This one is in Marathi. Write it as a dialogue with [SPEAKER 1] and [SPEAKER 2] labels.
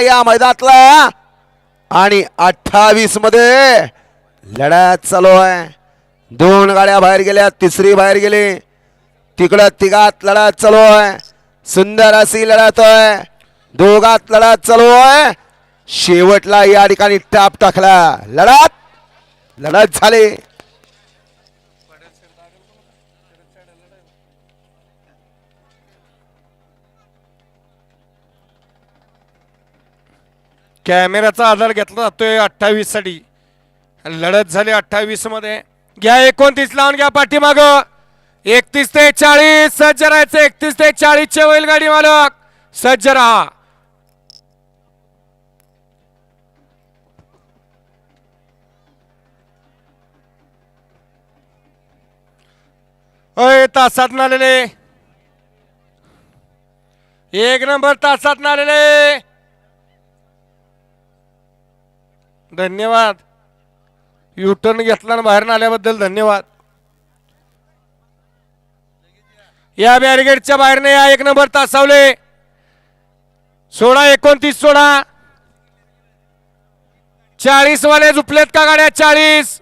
[SPEAKER 1] या मैदानातला. आणि अठ्ठावीसमध्ये लढ्यात चालू आहे. दोन गाड्या बाहेर गेल्या तिसरी बाहेर गेली. तिकडं तिघात लढ्यात चालू आहे. सुंदर अशी लढत आहे. दोघात लढत चालू आहे. शेवटला या ठिकाणी टाप टाकला. लढत लढत झाली.
[SPEAKER 2] कॅमेऱ्याचा आधार घेतला जातोय अठ्ठावीससाठी लढत झाली अठ्ठावीसमध्ये घ्या एकोणतीस लावून घ्या पाठीमाग. एकतीस ते चाळीस सज्ज राहायचं. एकतीस ते चाळीसचे होईल गाडी मालक. सज्ज राहा. अय तासात आलेले एक नंबर तासात आलेले धन्यवाद. युटर्न घेतला आणि बाहेर आल्याबद्दल धन्यवाद. या बॅरिगेडच्या बाहेरने या एक नंबर तासावले. सोळा एकोणतीस सोळा. चाळीस वाले झुपलेत का गाड्या? चाळीस.